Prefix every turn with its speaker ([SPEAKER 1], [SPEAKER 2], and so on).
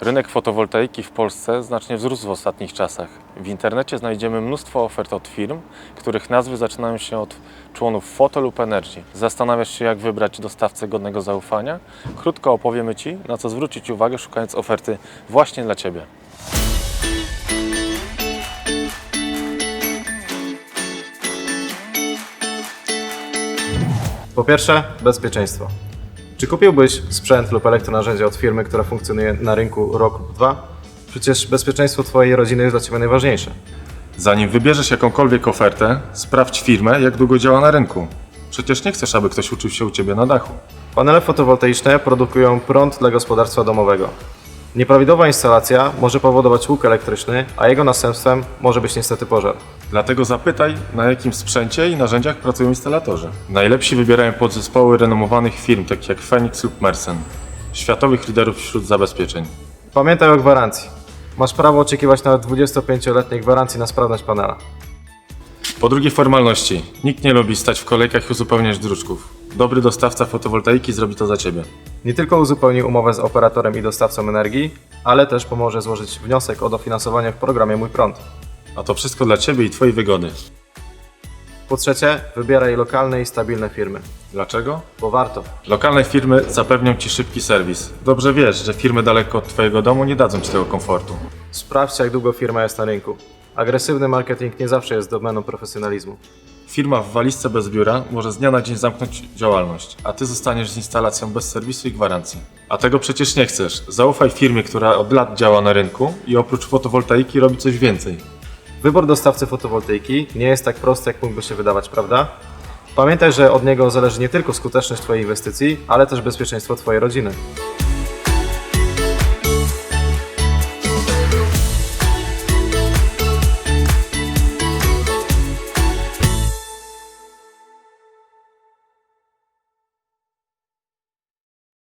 [SPEAKER 1] Rynek fotowoltaiki w Polsce znacznie wzrósł w ostatnich czasach. W internecie znajdziemy mnóstwo ofert od firm, których nazwy zaczynają się od członów Photo lub Energy. Zastanawiasz się, jak wybrać dostawcę godnego zaufania? Krótko opowiemy Ci, na co zwrócić uwagę, szukając oferty właśnie dla Ciebie.
[SPEAKER 2] Po pierwsze, bezpieczeństwo. Czy kupiłbyś sprzęt lub elektronarzędzie od firmy, która funkcjonuje na rynku rok lub dwa? Przecież bezpieczeństwo Twojej rodziny jest dla Ciebie najważniejsze.
[SPEAKER 1] Zanim wybierzesz jakąkolwiek ofertę, sprawdź firmę, jak długo działa na rynku. Przecież nie chcesz, aby ktoś uczył się u Ciebie na dachu.
[SPEAKER 2] Panele fotowoltaiczne produkują prąd dla gospodarstwa domowego. Nieprawidłowa instalacja może powodować łuk elektryczny, a jego następstwem może być niestety pożar.
[SPEAKER 1] Dlatego zapytaj, na jakim sprzęcie i narzędziach pracują instalatorzy. Najlepsi wybierają podzespoły renomowanych firm, takich jak Phoenix lub Mersen, światowych liderów wśród zabezpieczeń.
[SPEAKER 2] Pamiętaj o gwarancji. Masz prawo oczekiwać nawet 25-letniej gwarancji na sprawność panela.
[SPEAKER 1] Po drugie formalności. Nikt nie lubi stać w kolejkach i uzupełniać druczków. Dobry dostawca fotowoltaiki zrobi to za Ciebie.
[SPEAKER 2] Nie tylko uzupełni umowę z operatorem i dostawcą energii, ale też pomoże złożyć wniosek o dofinansowanie w programie Mój Prąd.
[SPEAKER 1] A to wszystko dla Ciebie i Twojej wygody.
[SPEAKER 2] Po trzecie, wybieraj lokalne i stabilne firmy,
[SPEAKER 1] Dlaczego?
[SPEAKER 2] bo warto.
[SPEAKER 1] Lokalne firmy zapewnią Ci szybki serwis. Dobrze wiesz, że firmy daleko od Twojego domu nie dadzą Ci tego komfortu.
[SPEAKER 2] Sprawdź, jak długo firma jest na rynku. Agresywny marketing nie zawsze jest domeną profesjonalizmu.
[SPEAKER 1] Firma w walizce bez biura może z dnia na dzień zamknąć działalność, a ty zostaniesz z instalacją bez serwisu i gwarancji. A tego przecież nie chcesz. Zaufaj firmie, która od lat działa na rynku i oprócz fotowoltaiki robi coś więcej.
[SPEAKER 2] Wybór dostawcy fotowoltaiki nie jest tak prosty, jak mógłby się wydawać, prawda? Pamiętaj, że od niego zależy nie tylko skuteczność Twojej inwestycji, ale też bezpieczeństwo Twojej rodziny.